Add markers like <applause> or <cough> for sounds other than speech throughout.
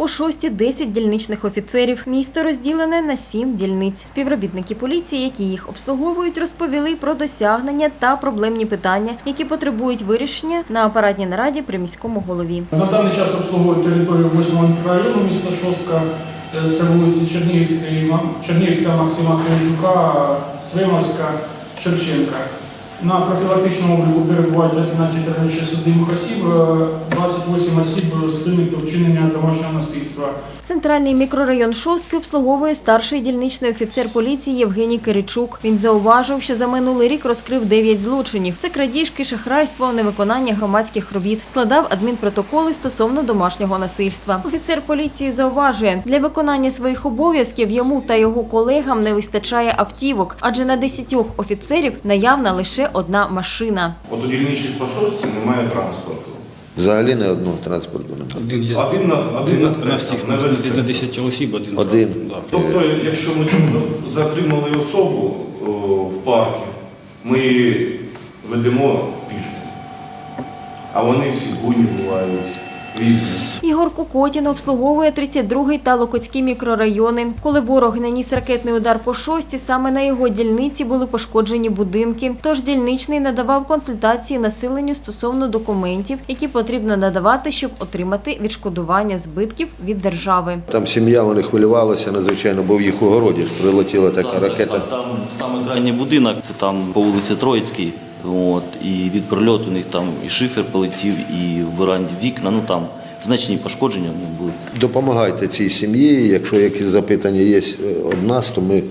У шості 10 дільничних офіцерів. Місто розділене на сім дільниць. Співробітники поліції, які їх обслуговують, розповіли про досягнення та проблемні питання, які потребують вирішення на апаратній нараді при міському голові. На даний час обслуговують територію 8 мікрорайону міста Шостка. Е, Це вулиці Чернігівська, Чернігівська Максима Кривчука, Свимовська, Шевченка. На профілактичному обліку перебувають 11 раніше судимих осіб, е, 28 осіб судимих до вчинення домашнього насильства. Центральний мікрорайон Шостки обслуговує старший дільничний офіцер поліції Євгеній Киричук. Він зауважив, що за минулий рік розкрив 9 злочинів. Це крадіжки, шахрайство, невиконання громадських робіт. Складав адмінпротоколи стосовно домашнього насильства. Офіцер поліції зауважує, для виконання своїх обов'язків йому та його колегам не вистачає автівок, адже на 10 офіцерів наявна лише одна машина. От у дільничних по шостці немає транспорту. Взагалі не одного транспорту немає. Один є. Один на один на на всіх, на на, весь на 10 осіб, один. Один. транспорт, да. Тобто, якщо ми затримали особу о, в парку, ми її ведемо пішки. А вони всі буйні бувають. Ігор Кукотін обслуговує 32-й та Локотський мікрорайони. Коли ворог наніс ракетний удар по шості, саме на його дільниці були пошкоджені будинки. Тож дільничний надавав консультації населенню стосовно документів, які потрібно надавати, щоб отримати відшкодування збитків від держави. Там сім'я вони хвилювалася надзвичайно, бо в їх у городі прилетіла така Так, ракета. Там саме крайній будинок, це там по вулиці Троїцькій. От, і від прильоту у них там і шифер полетів, і в веранді вікна. Ну там значні пошкодження них були. Допомагайте цій сім'ї. Якщо якісь запитання є е, од нас, то ми,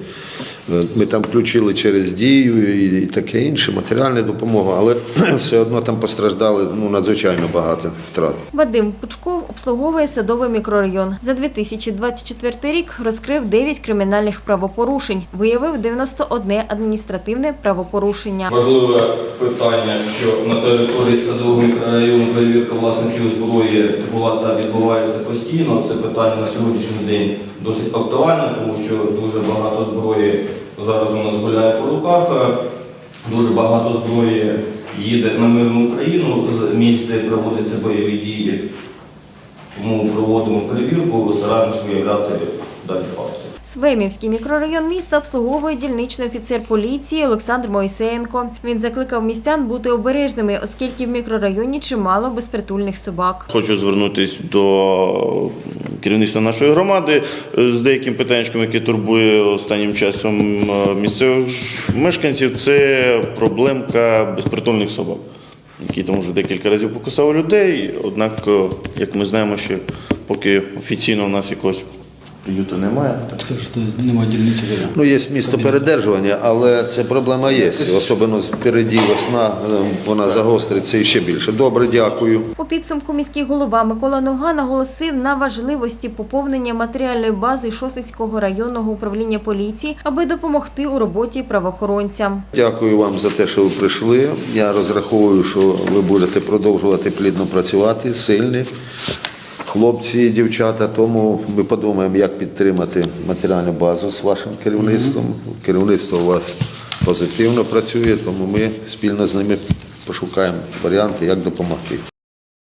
ми там включили через дію і, таке інше, матеріальна допомога, але <clears throat> все одно там постраждали ну, надзвичайно багато втрат. Вадим Пучков обслуговує садовий мікрорайон. За 2024 рік розкрив 9 кримінальних правопорушень, виявив 91 адміністративне правопорушення. Важливе питання, що на території садового мікрорайону перевірка власників зброї була та відбувається постійно. Це питання на сьогоднішній день досить актуальне, тому що дуже багато зброї зараз у нас гуляє по руках. Дуже багато зброї їде на мирну Україну з місць, де проводяться бойові дії. Тому проводимо перевірку, стараємося виявляти дані факти. Свемівський мікрорайон міста обслуговує дільничний офіцер поліції Олександр Моїсеєнко. Він закликав містян бути обережними, оскільки в мікрорайоні чимало безпритульних собак. Хочу звернутися до керівництва нашої громади е, з деяким питанням, яке турбує останнім часом е, місцевих мешканців. Це проблемка безпритульних собак, які там вже декілька разів покусали людей. Однак, е, як ми знаємо, що поки офіційно у нас якогось приюту немає. немає дільниці. Ну, є місто передержування, але це проблема є. Особливо впереді весна, е, вона загостриться і ще більше. Добре, дякую. У підсумку міський голова Микола Нога наголосив на важливості поповнення матеріальної бази Шосицького районного управління поліції, аби допомогти у роботі правоохоронцям. Дякую вам за те, що ви прийшли. Я розраховую, що ви будете продовжувати плідно працювати, сильні хлопці і дівчата. Тому ми подумаємо, як підтримати матеріальну базу з вашим керівництвом. Керівництво у вас позитивно працює, тому ми спільно з ними пошукаємо варіанти, як допомогти.